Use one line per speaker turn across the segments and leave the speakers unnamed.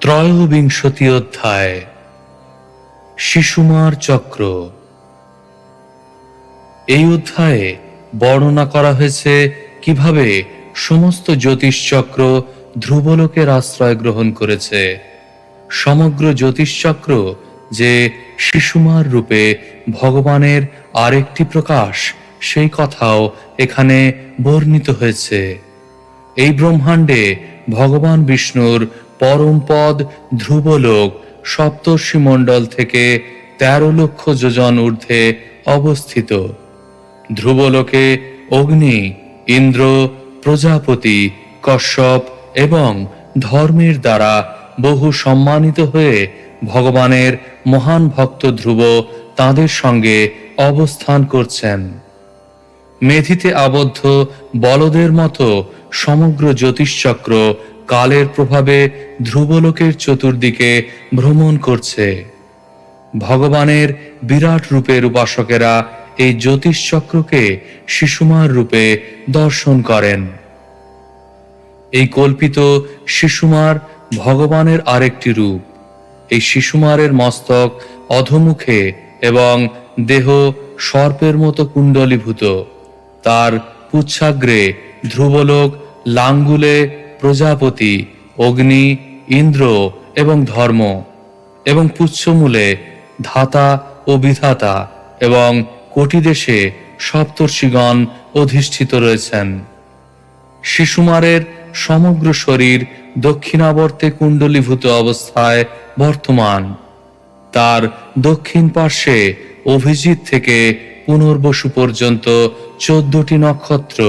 ত্রয়োবিংশতি অধ্যায়, শিশুমার চক্র। এই অধ্যায়ে বর্ণনা করা হয়েছে কীভাবে সমস্ত জ্যোতিষচক্র ধ্রুবলোকের আশ্রয় গ্রহণ করেছে। সমগ্র জ্যোতিষচক্র যে শিশুমার রূপে ভগবানের আরেকটি প্রকাশ, সেই কথাও এখানে বর্ণিত হয়েছে। এই ব্রহ্মাণ্ডে ভগবান বিষ্ণুর পরম পদ ধ্রুবলোক সপ্তর্ষি মণ্ডল থেকে তেরো লক্ষ যোজন ঊর্ধ্বে অবস্থিত। ধ্রুবলোকে অগ্নি, ইন্দ্র, প্রজাপতি, কশ্যপ এবং ধর্মের দ্বারা বহু সম্মানিত হয়ে ভগবানের মহান ভক্ত ধ্রুব তাদের সঙ্গে অবস্থান করছেন। মেধিতে আবদ্ধ বলদের মতো সমগ্র জ্যোতিষচক্র কালের প্রভাবে ধ্রুবলোকের চতুর্দিকে ভ্রমণ করছে। ভগবানের বিরাট রূপের উপাসকেরা এই জ্যোতিষচক্রকে শিশুমার রূপে দর্শন করেন। এই কল্পিত শিশুমার ভগবানের আরেকটি রূপ। এই শিশুমারের মস্তক অধমুখে এবং দেহ সর্পের মতো কুণ্ডলীভূত। তার পুচ্ছাগ্রে ধ্রুবলোক লাঙ্গুলে প্রজাপতি, অগ্নি, ইন্দ্র এবং ধর্ম এবং পুচ্ছমূলে ধাতা ও বিধাতা এবং কোটি দেশে সপ্তর্ষিগণ অধিষ্ঠিত রয়েছেন। শিশুমারের সমগ্র শরীর দক্ষিণাবর্তে কুণ্ডলীভূত অবস্থায় বর্তমান। তার দক্ষিণ পার্শ্বে অভিজিৎ থেকে পুনর্বসু পর্যন্ত চোদ্দটি নক্ষত্র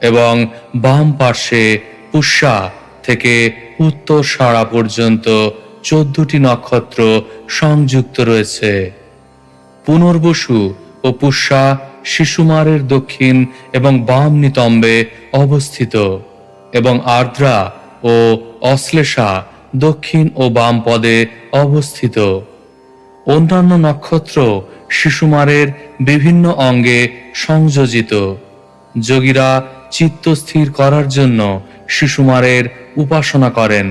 এবং বাম পার্শ্বে পুষ্যা থেকে উত্তর সারা পর্যন্ত চোদ্দটি নক্ষত্র সংযুক্ত রয়েছে। পুনর্বসু ও পুষ্যা শিশুমারের দক্ষিণ এবং বাম নিতম্বে অবস্থিত এবং আর্দ্রা ও অশ্লেষা দক্ষিণ ও বাম পদে অবস্থিত। অন্যান্য নক্ষত্র শিশুমারের বিভিন্ন অঙ্গে সংযোজিত। যোগীরা চিত্ত স্থির করার জন্য শিশুমারের উপাসনা করেন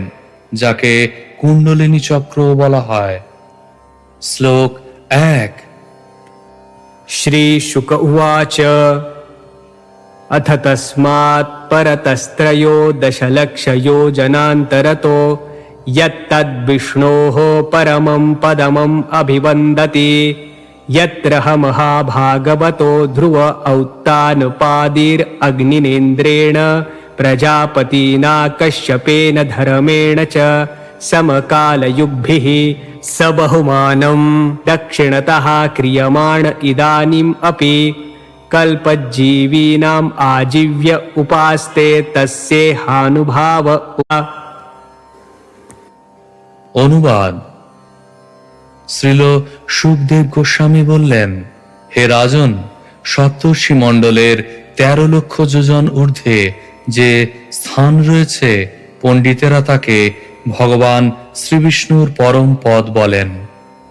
যাকে কুণ্ডলিনী চক্র বলা হয় শ্লোক এক
श्रीशुक उवाच अथ तस्मात् परतस्त्रयोदशलक्षयोजनान्तरतो यत्तद्विष्णोः परमं पदमम् अभिवन्दति यत्र ह महाभागवतो ध्रुव औत्तानुपादिरग्निनेन्द्रेण प्रजापतिना कश्यपेन धर्मेण च समकालयुग्भिः स बहुमानं दक्षिणतः क्रियमाण इदानीम् अपि कल्पज्जीवीनाम् आजीव्य उपास्ते तस्य हानुभाव
অনুবাদ শ্রীল সুখদেব গোস্বামী বললেন হে রাজন সপ্তর্ষি মণ্ডলের তেরো লক্ষ যোজন ঊর্ধ্বে যে স্থান রয়েছে, পণ্ডিতেরা তাকে ভগবান শ্রীবিষ্ণুর পরম পদ বলেন।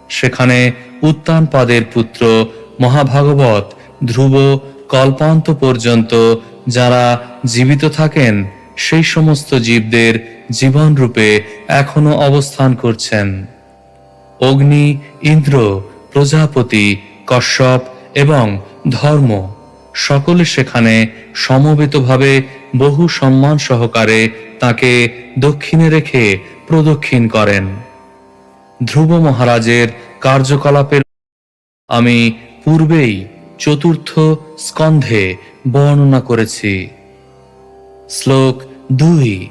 সেখানে উত্তানপাদের পুত্র মহাভাগবত ধ্রুব কল্পান্ত পর্যন্ত যারা জীবিত থাকেন, সেই সমস্ত জীবদের জীবন রূপে এখনও অবস্থান করছেন। অগ্নি, ইন্দ্র, প্রজাপতি, কশ্যপ এবং ধর্ম সকলে সেখানে সমবেতভাবে বহু সম্মান সহকারে তাকে দক্ষিণে রেখে প্রদক্ষিণ করেন। ধ্রুব মহারাজের কার্যকলাপের আমি পূর্বেই চতুর্থ স্কন্ধে বর্ণনা করেছি। শ্লোক দুই।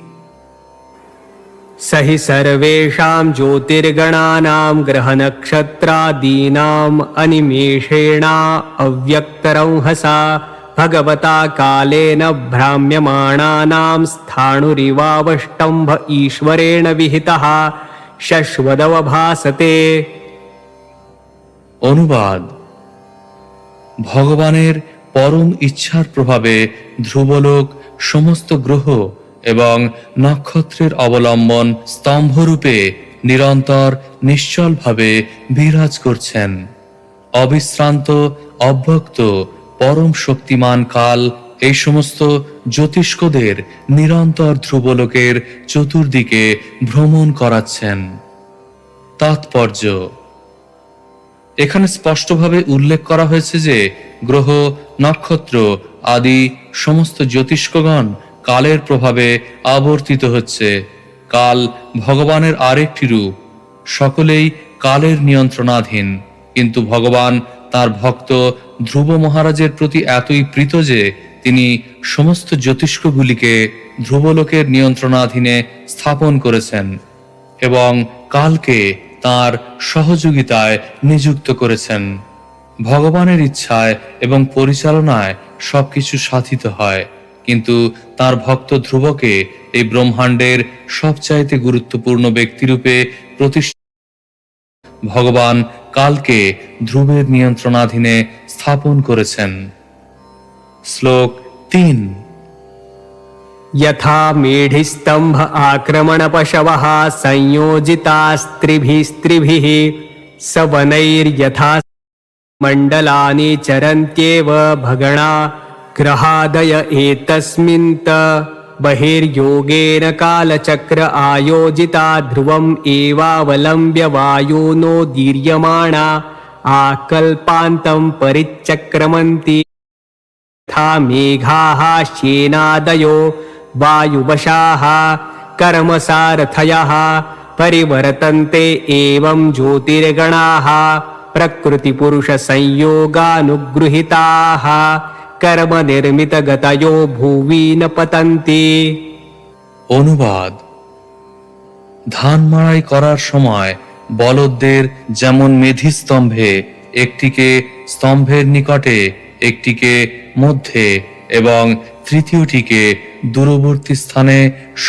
स हि सर्वेषां ज्योतिर्गणानां ग्रहनक्षत्रादीनाम् अनिमेषेणा अव्यक्तरंहसा भगवता कालेन भ्राम्यमाणानां स्थाणुरिवावष्टम्भ ईश्वरेण विहितः शश्वदवभासते
অনুবাদ ভগবানের পরম ইচ্ছার প্রভাবে ধ্রুবলোক সমস্ত গ্রহ এবং নক্ষত্রের অবলম্বন স্তম্ভরূপে নিরন্তর নিশ্চলভাবে বিরাজ করছেন। অবিশ্রান্ত, অব্যক্ত, পরম শক্তিমান কাল এই সমস্ত জ্যোতিষ্কদের নিরন্তর ধ্রুবলোকের চতুর্দিকে ভ্রমণ করাচ্ছেন। তাৎপর্য। এখানে স্পষ্টভাবে উল্লেখ করা হয়েছে যে গ্রহ, নক্ষত্র আদি সমস্ত জ্যোতিষ্কগণ কালের প্রভাবে আবর্তিত হচ্ছে। কাল ভগবানের আরেকটি রূপ। সকলেই কালের নিয়ন্ত্রণাধীন। কিন্তু ভগবান তার ভক্ত ধ্রুব মহারাজের প্রতি এতই প্রীত যে তিনি সমস্ত জ্যোতিষ্কগুলিকে ধ্রুবলোকের নিয়ন্ত্রণাধীনে স্থাপন করেছেন এবং কালকে তার সহযোগিতায় নিযুক্ত করেছেন। ভগবানের ইচ্ছায় এবং পরিচালনায় সবকিছু সাধিত হয়। কিন্তু তার ভক্ত ধ্রুবকে এই ব্রহ্মাণ্ডের সবচাইতে গুরুত্বপূর্ণ ব্যক্তিরূপে প্রতিষ্ঠা ভগবান কালকে ধ্রুবের নিয়ন্ত্রণাধীনে স্থাপন করেছেন শ্লোক তিন
यथा मेढिस्तम्भ आक्रमणपशवः संयोजितास्त्रिभिस्त्रिभिः स वनैर्यथा मण्डलानि चरन्त्येव भगणा ग्रहादय एतस्मिन्त बहिर्योगेन कालचक्र आयोजिता ध्रुवम् एवावलम्ब्य वायुनो दीर्यमाणा आकल्पान्तं परिचक्रमन्ति यथा मेघाः श्येनादयो वायुवशाः कर्मसारथयः परिवर्तन्ते एवं ज्योतिर्गणाः प्रकृतिपुरुषसंयोगानुगृहीताः কর্মনির্মিতগতয়ো ভুবি ন পতন্তি
অনুবাদ। ধান মাড়াই করার সময় বলদদের যেমন মেধি স্তম্ভে একটিকে স্তম্ভের নিকটে, একটিকে মধ্যে এবং তৃতীয়টিকে দূরবর্তী স্থানে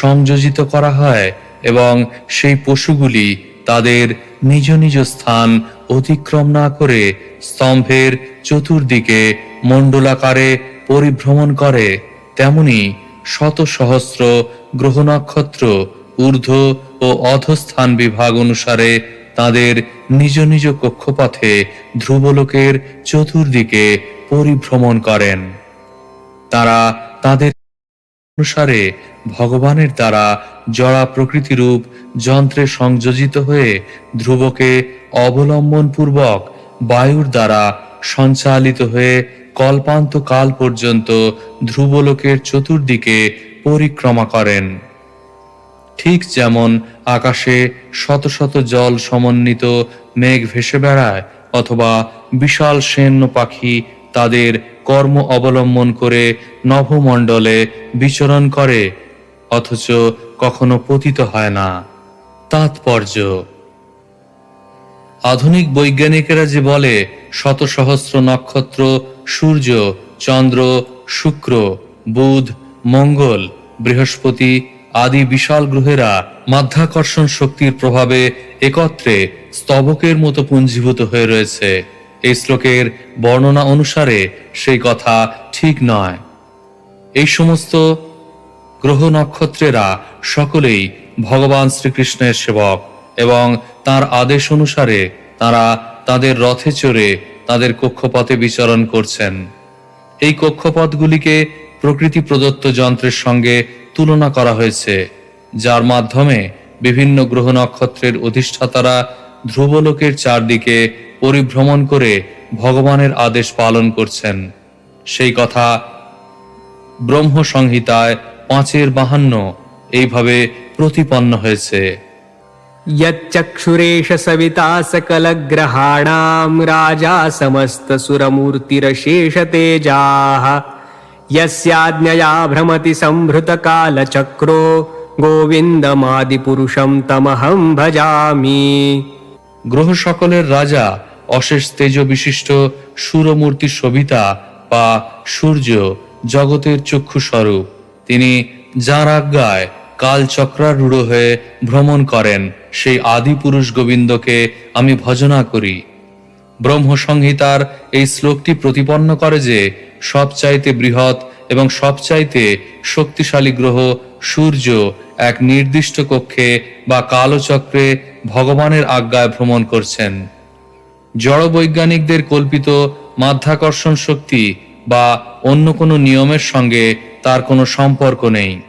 সংযোজিত করা হয় এবং সেই পশুগুলি তাদের নিজ নিজ স্থান অতিক্রম না করে স্তম্ভের চতুর্দিকে মণ্ডলাকারে পরিভ্রমণ করে, তেমনি শত সহস্র গ্রহ নক্ষত্র ঊর্ধ্ব ও অধস্থান বিভাগ অনুসারে তাদের নিজ নিজ কক্ষপথে ধ্রুবলোকের চতুর্দিকে পরিভ্রমণ করেন। তারা তাদের অনুসারে ভগবানের দ্বারা জড়া প্রকৃতিরূপ যন্ত্রে সংযোজিত হয়ে ধ্রুবকে অবলম্বন পূর্বক বায়ুর দ্বারা সঞ্চালিত হয়ে কল্পান্ত কাল পর্যন্ত ধ্রুবলোকের চতুর্দিকে পরিক্রমা করেন। ঠিক যেমন আকাশে শত শত জল সমন্বিত মেঘ ভেসে বেড়ায় অথবা বিশাল সেন্য পাখি তাদের কর্ম অবলম্বন করে নভমণ্ডলে বিচরণ করে অথচ কখনো পতিত হয় না। তাৎপর্য। আধুনিক বৈজ্ঞানিকেরা যে বলে, শত সহস্র নক্ষত্র, সূর্য, চন্দ্র, শুক্র, বুধ, মঙ্গল, বৃহস্পতি আদি বিশাল গ্রহেরা মাধ্যাকর্ষণ শক্তির প্রভাবে একত্রে স্তবকের মতো পুঞ্জীভূত হয়ে রয়েছে। এই শ্লোকের বর্ণনা অনুসারে সেই কথা ঠিক নয়। এই সমস্ত গ্রহ নক্ষত্রেরা সকলেই ভগবান শ্রীকৃষ্ণের সেবক এবং তার আদেশ অনুসারে তারা তাদের রথে চড়ে তাদের কক্ষপথে বিচরণ করছেন। এই কক্ষপথগুলিকে প্রকৃতি প্রদত্ত যন্ত্রের সঙ্গে তুলনা করা হয়েছে, যার মাধ্যমে বিভিন্ন গ্রহ নক্ষত্রের অধিষ্ঠাতারা ধ্রুবলোকের চারদিকে পরিভ্রমণ করে ভগবানের আদেশ পালন করছেন। সেই কথা ব্রহ্ম সংহিতায় পাঁচের বাহান্ন এইভাবে প্রতিপন্ন হয়েছে
यच्चक्षुरेश सविता सकलग्रहाणां राजा समस्तसुरमूर्तिरशेषतेजाः यस्याज्ञया भ्रमति संभृतकालचक्रो गोविन्दमादिपुरुषं तमहं भजामि
গ্রহ সকলের রাজা অশেষ তেজ বিশিষ্ট সুরমূর্তি সবিতা বা সূর্য জগতের চক্ষু স্বরূপ তিনি যার আজ্ঞায় কাল চক্রারূঢ় হয়ে ভ্রমণ করেন। সেই আদি পুরুষ গোবিন্দকে আমি ভজনা করি। ব্রহ্ম সংহিতার এই শ্লোকটি প্রতিপন্ন করে যে, সবচাইতে বৃহৎ এবং সবচাইতে শক্তিশালী গ্রহ সূর্য এক নির্দিষ্ট কক্ষে বা কালচক্রে ভগবানের আজ্ঞায় ভ্রমণ করছেন। জড় বৈজ্ঞানিকদের কল্পিত মাধ্যাকর্ষণ শক্তি বা অন্য কোনো নিয়মের সঙ্গে তার কোনো সম্পর্ক নেই।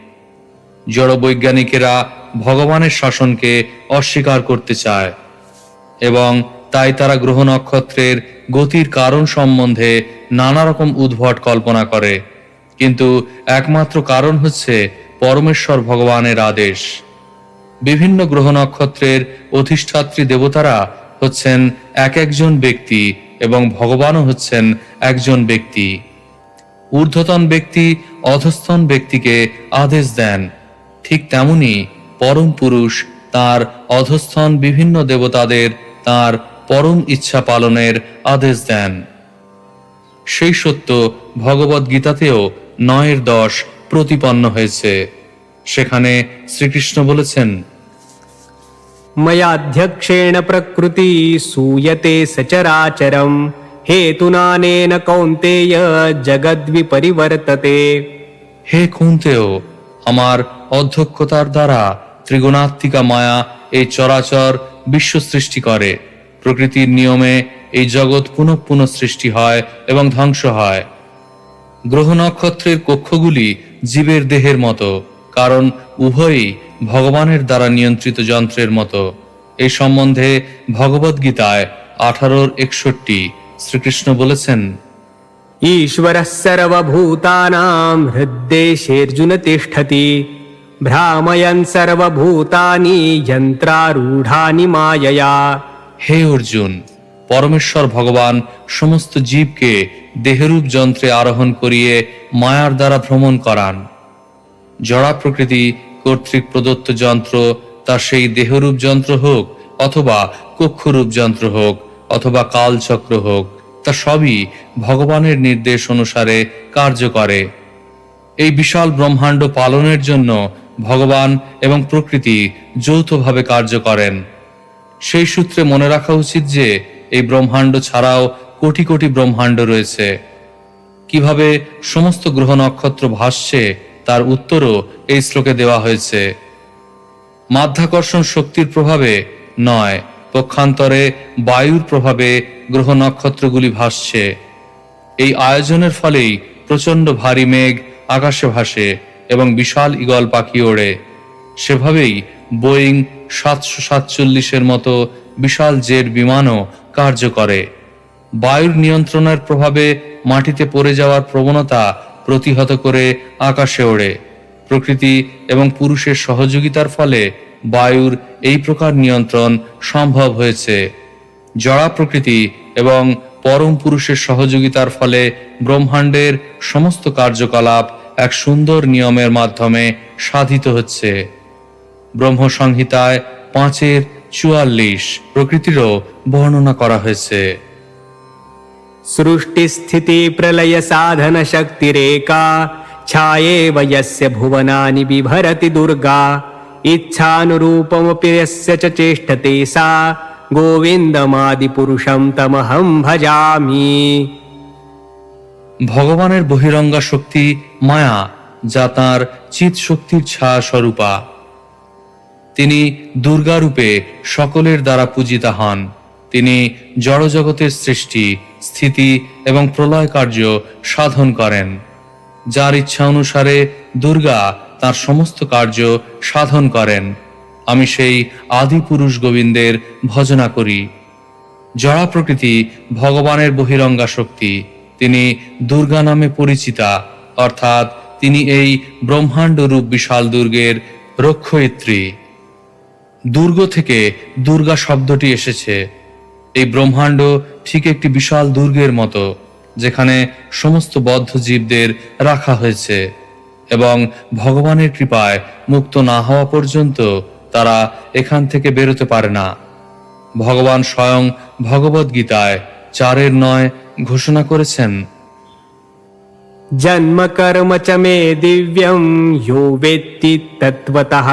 জড়বৈজ্ঞানিকেরা ভগবানের শাসনকে অস্বীকার করতে চায় এবং তাই তারা গ্রহ নক্ষত্রের গতির কারণ সম্বন্ধে নানা রকম উদ্ভট কল্পনা করে। কিন্তু একমাত্র কারণ হচ্ছে পরমেশ্বর ভগবানের আদেশ। বিভিন্ন গ্রহ নক্ষত্রের অধিষ্ঠাত্রী দেবতারা হচ্ছেন এক একজন ব্যক্তি এবং ভগবানও হচ্ছেন একজন ব্যক্তি। ঊর্ধ্বতন ব্যক্তি অধস্তন ব্যক্তিকে আদেশ দেন। ঠিক তেমনি পরম পুরুষ তার অধস্থন বিভিন্ন দেবতাদের তার পরম ইচ্ছা পালনের আদেশ দেন। সেই সত্য ভগবত গীতাতেও নয়ের দশ প্রতিপন্ন হয়েছে। সেখানে শ্রীকৃষ্ণ বলেছেন
ময়াধ্যক্ষেণ প্রকৃতি সুয়তে সচরাচরম। हेतुनानेन कौन्तेय जगद्विपरिवर्तते
হে কুন্তেও আমার অধ্যক্ষতার দ্বারা ত্রিগুণাত্মিকা মায়া এই চরাচর বিশ্ব সৃষ্টি করে প্রকৃতির নিয়মে এই জগৎ পুনঃ পুনঃ সৃষ্টি হয় এবং ধ্বংস হয় গ্রহ নক্ষত্রের কক্ষগুলি জীবের দেহের মতো কারণ উভয়ই ভগবানের দ্বারা নিয়ন্ত্রিত যন্ত্রের মতো এই সম্বন্ধে ভগবদ্গীতায় আঠারোর একষট্টি শ্রীকৃষ্ণ বলেছেন
ঈশ্বরঃ সর্বভূতানাম হৃদ্দেশের্জুন তিষ্ঠতি ভ্রাময়ন সর্বভূতানি যন্ত্রারূঢ়ানি মায়য়া
হে অর্জুন পরমেশ্বর ভগবান সমস্ত জীবকে দেহরূপ যন্ত্রে আরোহণ করিয়ে মায়ার দ্বারা ভ্রমণ করান। জড়া প্রকৃতি কর্তৃক প্রদত্ত যন্ত্র তা সেই দেহরূপ যন্ত্র হোক অথবা কক্ষরূপ যন্ত্র হোক অথবা কালচক্র হোক, তা সবই ভগবানের নির্দেশ অনুসারে কার্য করে। এই বিশাল ব্রহ্মাণ্ড পালনের জন্য ভগবান এবং প্রকৃতি যৌথভাবে কার্য করেন। সেই সূত্রে মনে রাখা উচিত যে, এই ব্রহ্মাণ্ড ছাড়াও কোটি কোটি ব্রহ্মাণ্ড রয়েছে। কীভাবে সমস্ত গ্রহ নক্ষত্র ভাসছে, তার উত্তরও এই শ্লোকে দেওয়া হয়েছে। মাধ্যাকর্ষণ শক্তির প্রভাবে নয় পক্ষান্তরে বায়ুর প্রভাবে গ্রহ নক্ষত্রগুলি ভাসছে। এই আয়োজনের ফলেই প্রচণ্ড ভারী মেঘ আকাশে ভাসে এবং বিশাল ঈগল পাখি ওড়ে। সেভাবেই বোয়িং সাতশো সাতচল্লিশের মতো বিশাল জেট বিমানও কার্য করে। বায়ুর নিয়ন্ত্রণের প্রভাবে মাটিতে পড়ে যাওয়ার প্রবণতা প্রতিহত করে আকাশে ওড়ে। প্রকৃতি এবং পুরুষের সহযোগিতার ফলে বায়ুর এই প্রকার নিয়ন্ত্রণ সম্ভব হয়েছে। জড়া প্রকৃতি এবং পরম পুরুষের সহযোগিতার ফলে ব্রহ্মাণ্ডের সমস্ত কার্যকলাপ এক সুন্দর নিয়মের মাধ্যমে সাধিত হচ্ছে। ব্রহ্ম সংহিতায় পাঁচের চুয়াল্লিশ প্রকৃতিরও বর্ণনা করা হয়েছে।
সৃষ্টি স্থিতি প্রলয় সাধন শক্তিরেকা ছায়ে বয়স্য ভুবনানি বিভরতি দুর্গা। इच्छानुरूपमपि यस्य च चेष्टते सा गोविन्दमादिपुरुषं तमहं भजामि
ভগবানের বহিরঙ্গা শক্তি মায়া যা তাঁর চিত শক্তির ছায়া স্বরূপা তিনি দুর্গারূপে সকলের দ্বারা পূজিতা হন তিনি জড়জগতের সৃষ্টি স্থিতি এবং প্রলয় কার্য সাধন করেন যার ইচ্ছা অনুসারে দুর্গা তার সমস্ত কার্য সাধন করেন। আমি সেই আদি পুরুষ গোবিন্দের ভজনা করি। জড়া প্রকৃতি ভগবানের বহিরঙ্গা শক্তি, তিনি দুর্গা নামে পরিচিতা, অর্থাৎ তিনি এই ব্রহ্মাণ্ড রূপ বিশাল দুর্গের রক্ষয়িত্রী। দুর্গ থেকে দুর্গা শব্দটি এসেছে। এই ব্রহ্মাণ্ড ঠিক একটি বিশাল দুর্গের মতো, যেখানে সমস্ত বদ্ধ জীবদের রাখা হয়েছে। এবং ভগবানের কৃপায় মুক্ত না হওয়া পর্যন্ত তারা এখান থেকে বেরোতে পারে না। ভগবান স্বয়ং ভগবদ্গীতায় চারের নয় ঘোষণা করেছেন
জন্ম কর্ম চ দিব্যম ইউ বেত্তি তত্ত্বতঃ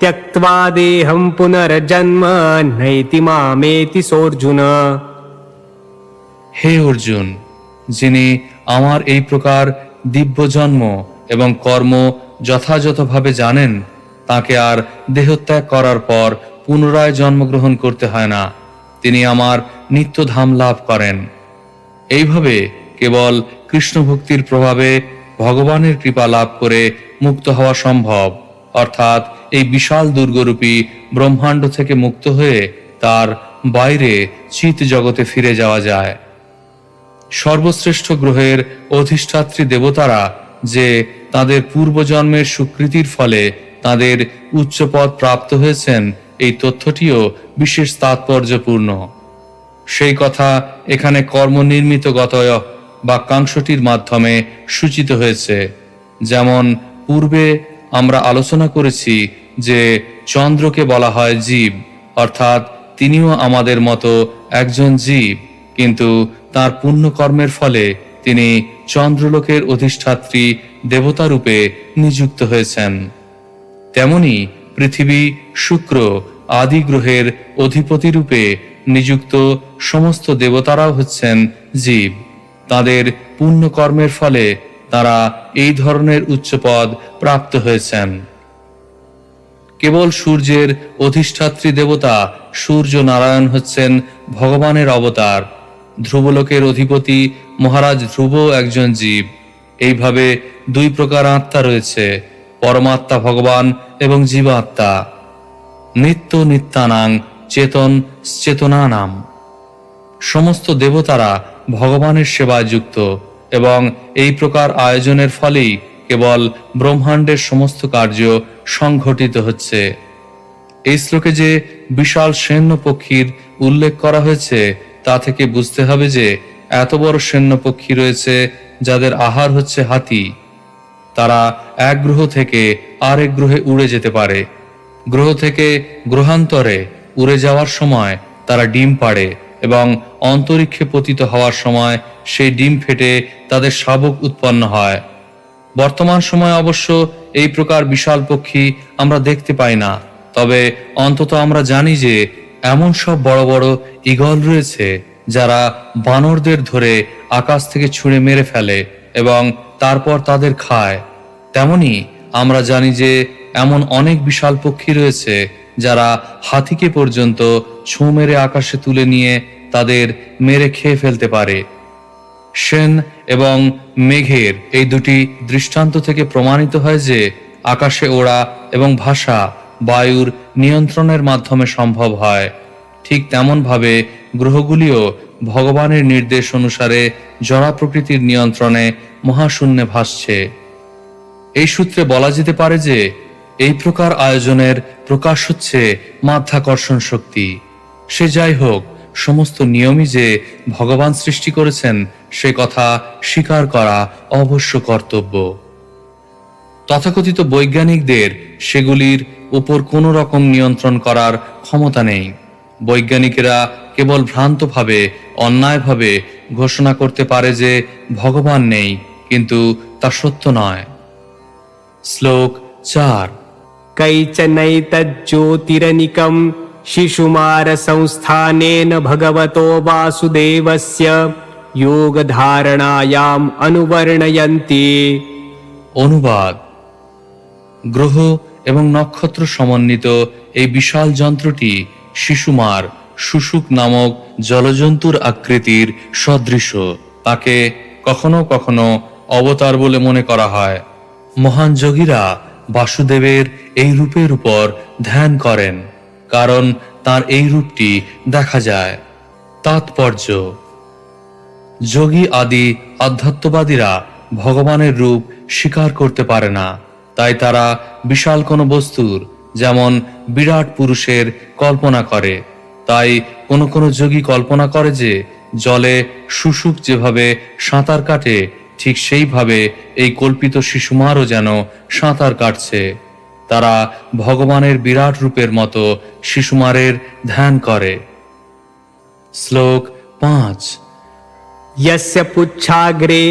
ত্যক্তা দেহম পুনর্জন্ম নৈতি মামেতি সর্জুন।
হে অর্জুন যিনি আমার এই প্রকার দিব্য জন্ম এবং কর্ম যথাযথভাবে জানেন, তাকে আর দেহত্যাগ করার পর পুনরায় জন্মগ্রহণ করতে হয় না। তিনি আমার নিত্যধাম লাভ করেন। এইভাবে কেবল কৃষ্ণ ভক্তির প্রভাবে ভগবানের কৃপা লাভ করে মুক্ত হওয়া সম্ভব। অর্থাৎ এই বিশাল দুর্গরূপী ব্রহ্মাণ্ড থেকে মুক্ত হয়ে তার বাইরে চিত জগতে ফিরে যাওয়া যায়। সর্বশ্রেষ্ঠ গ্রহের অধিষ্ঠাত্রী দেবতারা যে তাদের পূর্বজন্মের স্বীকৃতির ফলে তাদের উচ্চপদ প্রাপ্ত হয়েছেন। এই তথ্যটিও বিশেষ তাৎপর্যপূর্ণ। সেই কথা এখানে কর্মনির্মিত গতয় বাক্যাংশটির মাধ্যমে সূচিত হয়েছে। যেমন, পূর্বে আমরা আলোচনা করেছি যে চন্দ্রকে বলা হয় জীব, অর্থাৎ তিনিও আমাদের মতো একজন জীব, কিন্তু তার পুণ্যকর্মের ফলে তিনি চন্দ্রলোকের অধিষ্ঠাত্রী দেবতা রূপে নিযুক্ত হয়েছেন। তেমনি পৃথিবী শুক্র আদি গ্রহের অধিপতি রূপে নিযুক্ত সমস্ত দেবতারাও হচ্ছেন জীব। তাদের পুণ্যকর্মের ফলে তারা এই ধরনের উচ্চপদ প্রাপ্ত হয়েছেন। কেবল সূর্যের অধিষ্ঠাত্রী দেবতা সূর্য নারায়ণ হচ্ছেন ভগবানের অবতার। ধ্রুবলোকের অধিপতি মহারাজ ধ্রুব একজন জীব। এইভাবে দুই প্রকার আত্মা রয়েছে, পরমাত্মা ভগবান এবং জীবাত্মা। নিত্য নিত্যানাং চেতন চেতনানাম। সমস্ত দেবতারা ভগবানের সেবায় যুক্ত এবং এই প্রকার আয়োজনের ফলেই কেবল ব্রহ্মাণ্ডের সমস্ত কার্য সংঘটিত হচ্ছে। এই শ্লোকে যে বিশাল সৈন্য পক্ষীর উল্লেখ করা হয়েছে, তা থেকে বুঝতে হবে যে এত বড় সৈন্য পক্ষী রয়েছে যাদের আহার হচ্ছে হাতি। তারা এক গ্রহ থেকে আরেক গ্রহে উড়ে যেতে পারে। গ্রহ থেকে গ্রহান্তরে উড়ে যাওয়ার সময় তারা ডিম পাড়ে এবং অন্তরিক্ষে পতিত হওয়ার সময় সেই ডিম ফেটে তাদের শাবক উৎপন্ন হয়। বর্তমান সময় অবশ্য এই প্রকার বিশাল পক্ষী আমরা দেখতে পাই না। তবে অন্তত আমরা জানি যে এমন সব বড় বড় ঈগল রয়েছে। যারা বানরদের ধরে আকাশ থেকে ছুঁড়ে মেরে ফেলে এবং তারপর তাদের খায়। তেমনি আমরা জানি যে এমন অনেক বিশাল পক্ষী রয়েছে যারা হাতিকে পর্যন্ত ছুঁ মেরে আকাশে তুলে নিয়ে তাদের মেরে খেয়ে ফেলতে পারে। সেন এবং মেঘের এই দুটি দৃষ্টান্ত থেকে প্রমাণিত হয় যে আকাশে ওড়া এবং ভাষা বায়ুর নিয়ন্ত্রণের মাধ্যমে সম্ভব হয়। ঠিক তেমনভাবে গ্রহগুলিও ভগবানের নির্দেশ অনুসারে জড়া প্রকৃতির নিয়ন্ত্রণে মহাশূন্যে ভাসছে। এই সূত্রে বলা যেতে পারে যে, এই প্রকার আয়োজনের প্রকাশ হচ্ছে মাধ্যাকর্ষণ শক্তি। সে যাই হোক, সমস্ত নিয়মই যে ভগবান সৃষ্টি করেছেন, সে কথা স্বীকার করা অবশ্য কর্তব্য। তথাকথিত বৈজ্ঞানিকদের সেগুলির উপর কোনো রকম নিয়ন্ত্রণ করার ক্ষমতা নেই। বৈজ্ঞানিকেরা কেবল ভ্রান্তভাবে অন্যায়ভাবে ঘোষণা করতে পারে যে ভগবান নেই কিন্তু তা সত্য নয় শ্লোক চার
कैचनैतज्ज्योतिरनिकं शिशुमारसंस्थानेन भगवतो वासुदेवस्य योगधारणायाम् अनुवर्णयन्ति
অনুবাদ গ্রহ এবং নক্ষত্র সমন্বিত এই বিশাল যন্ত্রটি শিশুমার শুশুক নামক জলজন্তুর আকৃতির সদৃশ। তাকে কখনো কখনো অবতার বলে মনে করা হয়। মহান যোগীরা বাসুদেবের এই রূপের উপর ধ্যান করেন, কারণ তার এই রূপটি দেখা যায়। তাৎপর্য। যোগী আদি আধ্যাত্মবাদীরা ভগবানের রূপ স্বীকার করতে পারে না। তাই তারা বিশাল কোনো বস্তুর, যেমন বিরাট পুরুষের, কল্পনা করে। তাই কোনো কোনো যোগী কল্পনা করে যে জলে শুশুক যেভাবে সাঁতার কাটে ঠিক সেইভাবে এই কল্পিত শিশুমারও যেন সাঁতার কাটছে তারা ভগবানের বিরাট রূপের মতো শিশুমারের ধ্যান করে শ্লোক পাঁচ
यस्य पुच्छाग्रे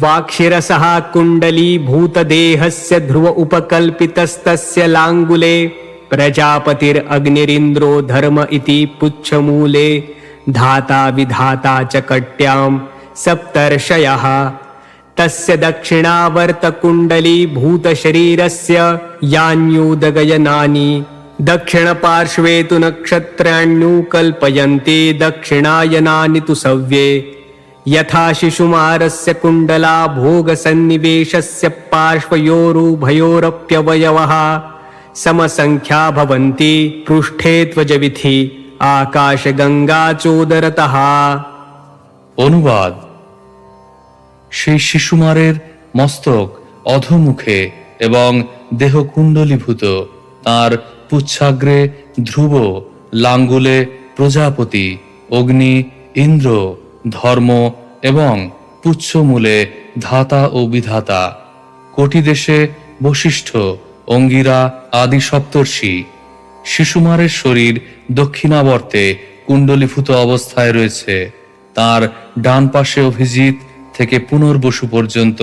वाक्षिरसः कुण्डलीभूतदेहस्य ध्रुव उपकल्पितस्तस्य लाङ्गुले प्रजापतिरग्निरिन्द्रो धर्म इति पुच्छमूले धाता विधाता च कट्यां सप्तर्षयः। तस्य दक्षिणावर्तकुण्डलीभूतशरीरस्य यान्यूदगयनानि दक्षिणपार्श्वे तु नक्षत्राण्युकल्पयन्ते दक्षिणायनानि तु सव्ये। यथा शिशुमारस्य कुण्डला भोगसन्निवेशस्य पार्श्वयोरुभयोरप्यवयवः समसङ्ख्या भवन्ति पृष्ठे त्वजविधि आकाशगङ्गाचोदरतः
অনুবাদ সেই শিশুমারের মস্তক অধোমুখে এবং দেহ কুণ্ডলীভূত তার পুচ্ছাগ্রে ধ্রুব লাঙ্গুলে প্রজাপতি অগ্নি ইন্দ্র ধর্ম এবং পুচ্ছমূলে ধাতা ও বিধাতা কোটি দেশে বশিষ্ঠ অঙ্গিরা আদি সপ্তর্ষি শিশুমারের শরীর দক্ষিণাবর্তে কুণ্ডলীভূত অবস্থায় রয়েছে। তার ডান পাশে অভিজিৎ থেকে পুনর্বসু পর্যন্ত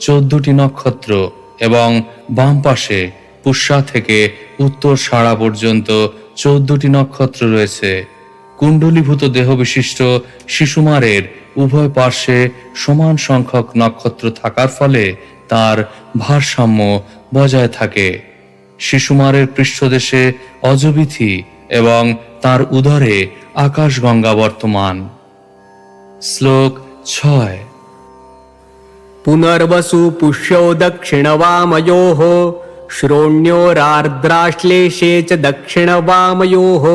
চোদ্দটি নক্ষত্র এবং বাম পাশে পুষ্যা থেকে উত্তর সাড়া পর্যন্ত চোদ্দটি নক্ষত্র রয়েছে। কুণ্ডলীভূত দেহ বিশিষ্ট শিশুমারের উভয় পার্শ্বে সমান সংখ্যক নক্ষত্র থাকার ফলে তার ভারসাম্য বজায় থাকে শিশুমারের পৃষ্ঠদেশে অজবিথি এবং তার উদরে আকাশগঙ্গা বর্তমান শ্লোক ছয়
पुनर्वसु पुष्यो दक्षिणवामयोः श्रोण्योरार्द्राश्लेषे च दक्षिणवामयोः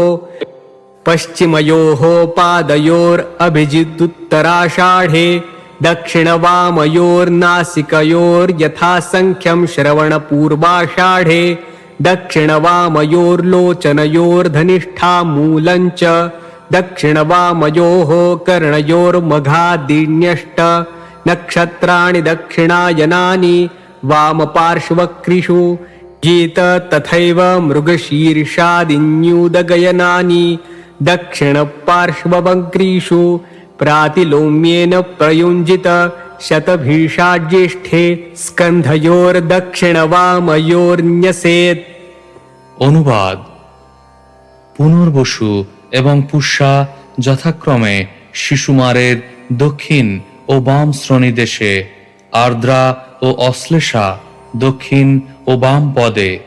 पश्चिमयोः पादयोरभिजिदुत्तराषाढे दक्षिणवामयोर्नासिकयोर्यथासङ्ख्यं श्रवणपूर्वाषाढे दक्षिणवामयोर्लोचनयोर्धनिष्ठा च दक्षिणवामयोः कर्णयोर्मघादिन्यष्ट नक्षत्राणि दक्षिणायनानि वामपार्श्वक्रिषु गीत तथैव मृगशीर्षादिन्यूदगयनानि दक्षिणपार्श्ववङ्क्रीषु प्रातिलोम्येन प्रयुञ्जित शतभीषाज्येष्ठे स्कन्धयोर्दक्षिणवामयोर्न्यसेत्
অনুবাদ পুনর্বসু এবং পুষ্যা যথাক্রমে শিশুমারের দক্ষিণ ও বাম শ্রোণী দেশে আর্দ্রা ও অশ্লেষা দক্ষিণ ও বাম পদে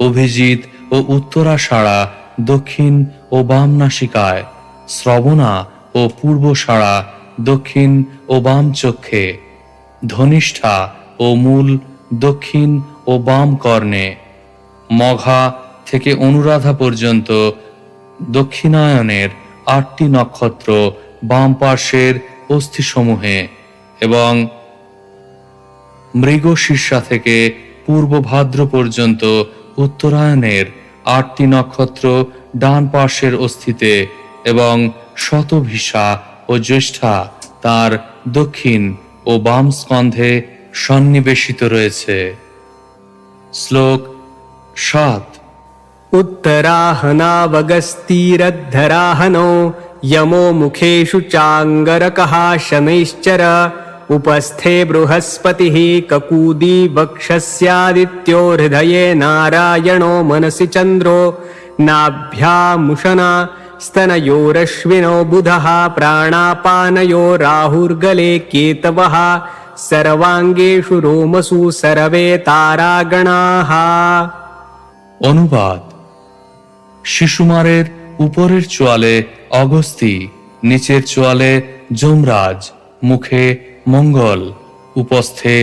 অভিজিৎ ও উত্তরাষাড়া দক্ষিণ ও বাম নাসিকায় শ্রবণা ও পূর্বসাড়া দক্ষিণ ও বাম চক্ষে, ধনিষ্ঠা ও মূল, দক্ষিণ ও বাম কর্ণে, মঘা থেকে অনুরাধা পর্যন্ত, দক্ষিণায়নের আটটি নক্ষত্র বাম পার্শ্বের অস্থিসমূহে এবং মৃগশীর্ষা থেকে পূর্ব ভাদ্র পর্যন্ত উত্তরায়ণের আটটি নক্ষত্র ডান পার্শ্বের অস্থিতে এবং শতভিসা ও জ্যেষ্ঠা তার দক্ষিণ ও বাম স্কন্ধে সন্নিবেশিত রয়েছে শ্লোক সাত
उत्तराहनावगस्तीरद्धराहनो यमो मुखेषु चाङ्गरकः शनैश्चर उपस्थे बृहस्पतिः ककूदी वक्षस्यादित्यो हृदये नारायणो मनसि चन्द्रो नाभ्यामुशना स्तनयोरश्विनो बुधः प्राणापानयो राहुर्गले केतवः सर्वाङ्गेषु रोमसु सर्वे तारागणाः
অনুবাদ শিশুমারের উপরের চোয়ালে অগস্তি নিচের চোয়ালে যমরাজ মুখে মঙ্গল উপস্থে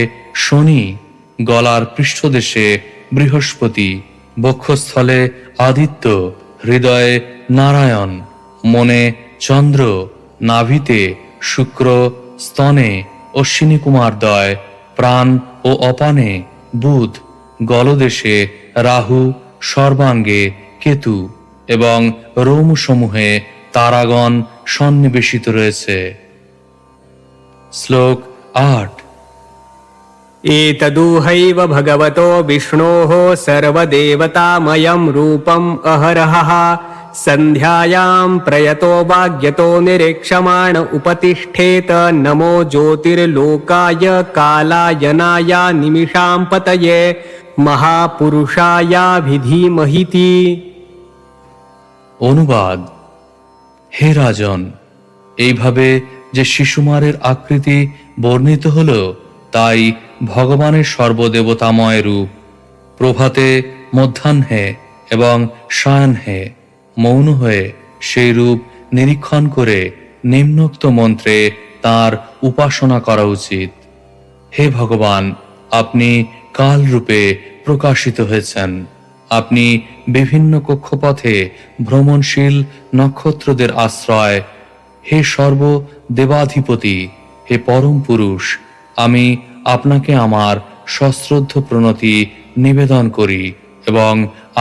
শনি গলার পৃষ্ঠদেশে বৃহস্পতি বক্ষস্থলে আদিত্য হৃদয়ে নারায়ণ, মনে চন্দ্র, নাভিতে শুক্র, স্তনে অশ্বিনী কুমার দয়, প্রাণ ও অপানে বুধ, গলদেশে রাহু, সর্বাঙ্গে কেতু এবং রোমসমূহে তারাগণ সন্নিবেশিত রয়েছে। শ্লোক আট।
एतदुहैव भगवतो विष्णोः सर्वदेवतामयं रूपम् अहरहः सन्ध्यायां प्रयतो वाग्यतो निरीक्षमाण उपतिष्ठेत नमो ज्योतिर्लोकाय कालायनाय निमिषां पतये महापुरुषायाभिधीमहिति
অনুবাদ হে রাজন এইভাবে যে শিশুমারের আকৃতি বর্ণিত হলো তাই ভগবানের সর্বদেবতাময় রূপ, প্রভাতে মধ্যাহ্নে এবং সায়াহ্নে মৌন হয়ে সেই রূপ নিরীক্ষণ করে নিম্নোক্ত মন্ত্রে তার উপাসনা করা উচিত। হে ভগবান, আপনি কাল রূপে প্রকাশিত হয়েছেন। আপনি বিভিন্ন কক্ষপথে ভ্রমণশীল নক্ষত্রদের আশ্রয়। হে সর্ব দেবাধিপতি হে পরম পুরুষ আমি আপনাকে আমার সশ্রদ্ধ প্রণতি নিবেদন করি এবং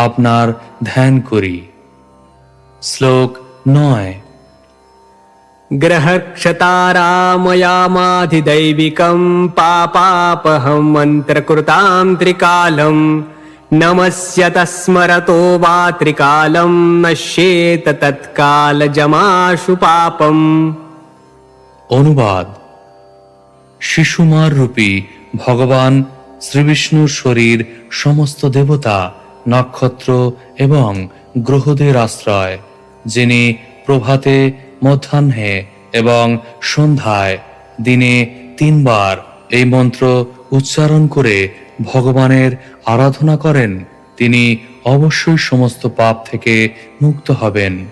আপনার ধ্যান করি শ্লোক নয়
ग्रहक्षतारामयामाधिदैविकम् पापापहं मन्त्रकृतां त्रिकालम् नमस्य तस्मरतो वा त्रिकालं नश्येत तत्कालजमाशु पापम्
অনুবাদ শিশুমার রূপী ভগবান শ্রীবিষ্ণুর শরীর সমস্ত দেবতা, নক্ষত্র এবং গ্রহদের আশ্রয়, যিনি প্রভাতে, মধ্যাহ্নে এবং সন্ধ্যায় দিনে তিনবার এই মন্ত্র উচ্চারণ করে ভগবানের আরাধনা করেন, তিনি অবশ্যই সমস্ত পাপ থেকে মুক্ত হবেন।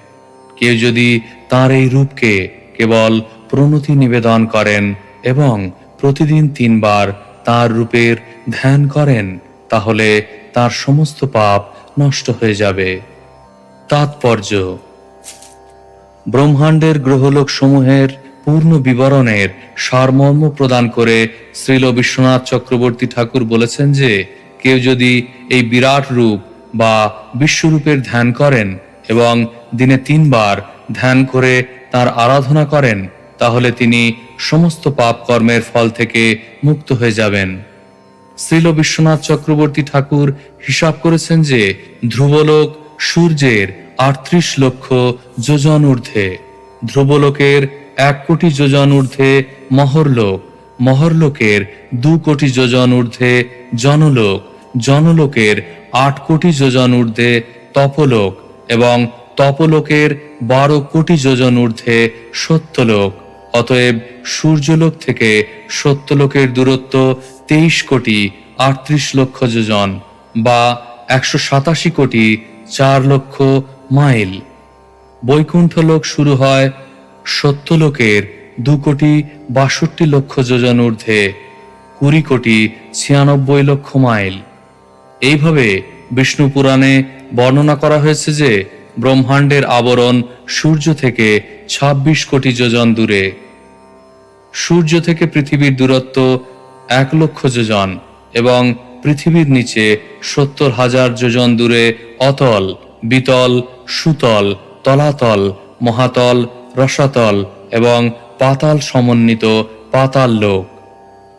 কেউ যদি তার এই রূপকে কেবল প্রণতি নিবেদন করেন এবং প্রতিদিন তিনবার তার রূপের ধ্যান করেন, তাহলে তার সমস্ত পাপ নষ্ট হয়ে যাবে। তাৎপর্য। ব্রহ্মাণ্ডের গ্রহলোক সমূহের পূর্ণ বিবরণের সারমর্ম প্রদান করে শ্রীল বিশ্বনাথ চক্রবর্তী ঠাকুর বলেছেন যে, কেউ যদি এই বিরাট রূপ বা বিশ্বরূপের ধ্যান করেন এবং দিনে তিনবার ধ্যান করে তার আরাধনা করেন তাহলে তিনি সমস্ত পাপ কর্মের ফল থেকে মুক্ত হয়ে যাবেন। শ্রীল বিশ্বনাথ চক্রবর্তী ঠাকুর হিসাব করেছেন যে, ধ্রুবলোক সূর্যের আটত্রিশ লক্ষ যোজন ঊর্ধ্বে, ধ্রুবলোকের এক কোটি যোজন ঊর্ধ্বে মহরলোক, মহরলোকের দু কোটি যোজন ঊর্ধ্বে জনলোক, জনলোকের আট কোটি যোজন ঊর্ধ্বে তপলোক এবং তপলোকের বারো কোটি যোজন ঊর্ধ্বে সত্যলোক। অতএব সূর্যলোক থেকে সত্যলোকের দূরত্ব তেইশ কোটি আটত্রিশ লক্ষ যোজন বা একশো সাতাশি কোটি চার লক্ষ মাইল। বৈকুণ্ঠ লোক শুরু হয় সত্যলোকের দু কোটি বাষট্টি লক্ষ যোজন ঊর্ধ্বে কুড়ি কোটি ছিয়ানব্বই লক্ষ মাইল। এইভাবে বিষ্ণু পুরাণে বর্ণনা করা হয়েছে যে ব্রহ্মাণ্ডের আবরণ সূর্য থেকে ২৬ কোটি যোজন দূরে। সূর্য থেকে পৃথিবীর দূরত্ব এক লক্ষ যোজন এবং পৃথিবীর নিচে সত্তর হাজার যোজন দূরে অতল, বিতল, সুতল, তলাতল, মহাতল, রসাতল এবং পাতাল সমন্বিত পাতাল লোক।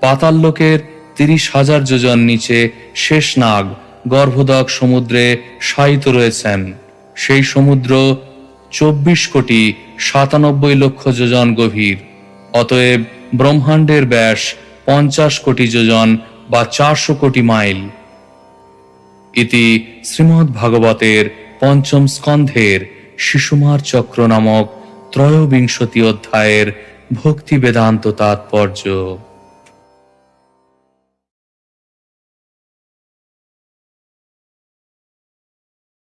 পাতাল লোকের তিরিশ হাজার যোজন নিচে শেষ নাগ গর্ভদক সমুদ্রে শায়িত রয়েছেন। সেই সমুদ্র চব্বিশ কোটি সাতানব্বই লক্ষ যোজন গভীর। অতএব ব্রহ্মাণ্ডের ব্যাস পঞ্চাশ কোটি যোজন বা চারশো কোটি মাইল। ইতি শ্রীমদ্ ভাগবতের পঞ্চম স্কন্ধের শিশুমার চক্র নামক ত্রয়োবিংশতি অধ্যায়ের ভক্তি বেদান্ত তাৎপর্য।